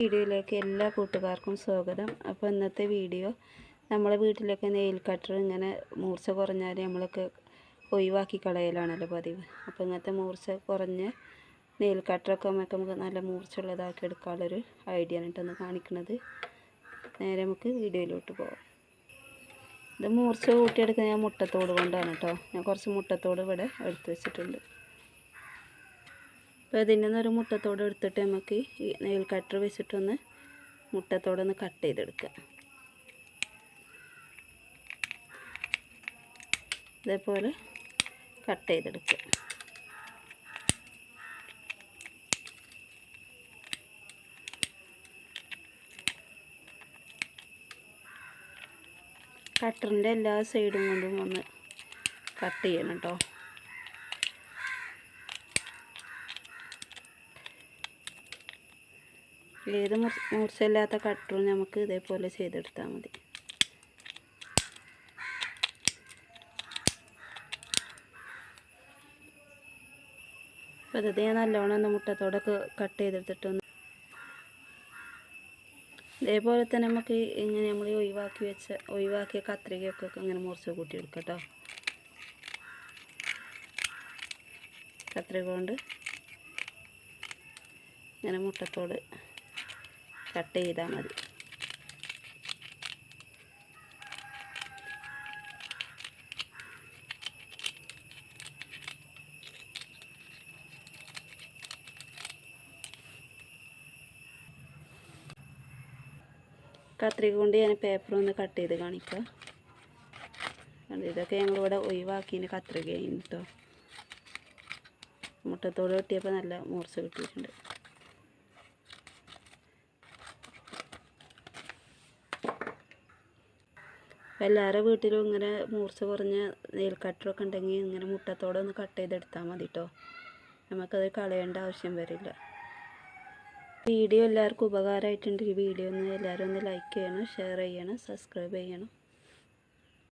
വീഡിയോയിലേക്ക് എല്ലാ കൂട്ടുകാർക്കും സ്വാഗതം. അപ്പോൾ ഇന്നത്തെ വീഡിയോ നമ്മളെ വീട്ടിലൊക്കെ നെയിൽ കട്ടർ ഇങ്ങനെ മൂർച്ച കുറഞ്ഞാൽ നമ്മളൊക്കെ ഒഴിവാക്കി കളയലാണല്ലോ പതിവ്. അപ്പോൾ ഇങ്ങനത്തെ മൂർച്ച കുറഞ്ഞ നെയിൽ കട്ടറൊക്കെ നമുക്ക് നമുക്ക് നല്ല മൂർച്ചയുള്ളതാക്കി എടുക്കാനുള്ളൊരു ഐഡിയ ആണ് കാണിക്കുന്നത്. നേരെ നമുക്ക് വീഡിയോയിലോട്ട് പോകാം ഇത് മൂർച്ച കൂട്ടിയെടുക്കുന്നത് ഞാൻ മുട്ടത്തോട് കൊണ്ടാണ് കേട്ടോ. ഞാൻ കുറച്ച് മുട്ടത്തോട് ഇവിടെ എടുത്ത് വെച്ചിട്ടുണ്ട്. അപ്പോൾ ഇതിൽ നിന്നൊരു മുട്ടത്തോടെ എടുത്തിട്ട് നമുക്ക് ഈ നെയിൽ കട്ടർ വെച്ചിട്ടൊന്ന് മുട്ടത്തോടെ ഒന്ന് കട്ട് ചെയ്തെടുക്കുക ഇതേപോലെ കട്ട് ചെയ്തെടുക്കുക കട്ടറിന്റെ എല്ലാ സൈഡും കൊണ്ടും ഒന്ന് കട്ട് ചെയ്യണം കേട്ടോ ഏത് മൂർച്ചയില്ലാത്ത കട്ടറും നമുക്ക് ഇതേപോലെ ചെയ്തെടുത്താൽ മതി. അപ്പോൾ ഇത് ഞാൻ നല്ലോണം ഒന്ന് മുട്ടത്തോടൊക്കെ കട്ട് ചെയ്തെടുത്തിട്ടൊന്ന് ഇതേപോലെ തന്നെ നമുക്ക് ഇങ്ങനെ നമ്മൾ ഒഴിവാക്കി വെച്ച ഒഴിവാക്കിയ കത്രികയൊക്കെ ഇങ്ങനെ മുറിച്ച് കൂട്ടിയെടുക്കാം കേട്ടോ കത്രിക കൊണ്ട് ഇങ്ങനെ മുട്ടത്തോട് കട്ട് ചെയ്താൽ മതി. കത്രിക കൊണ്ട് ഞാൻ പേപ്പർ ഒന്ന് കട്ട് ചെയ്ത് കാണിക്കാം. ഇതൊക്കെ ഞങ്ങളിവിടെ ഒഴിവാക്കിയതിന് കത്രിക കേട്ടോ മുട്ടത്തോട് കിട്ടിയപ്പോൾ നല്ല മൂർച്ച കിട്ടിയിട്ടുണ്ട് അപ്പോൾ എല്ലാവരുടെ വീട്ടിലും ഇങ്ങനെ മൂർച്ച കുറഞ്ഞ നെയിൽ കട്ടറൊക്കെ ഉണ്ടെങ്കിൽ ഇങ്ങനെ മുട്ടത്തോടെ ഒന്ന് കട്ട് ചെയ്തെടുത്താൽ മതി കേട്ടോ നമുക്കത് കളയേണ്ട ആവശ്യം വരില്ല. വീഡിയോ എല്ലാവർക്കും ഉപകാരമായിട്ടുണ്ട്. ഈ വീഡിയോ ഒന്ന് എല്ലാവരും ഒന്ന് ലൈക്ക് ചെയ്യണം ഷെയർ ചെയ്യണം സബ്സ്ക്രൈബ് ചെയ്യണം.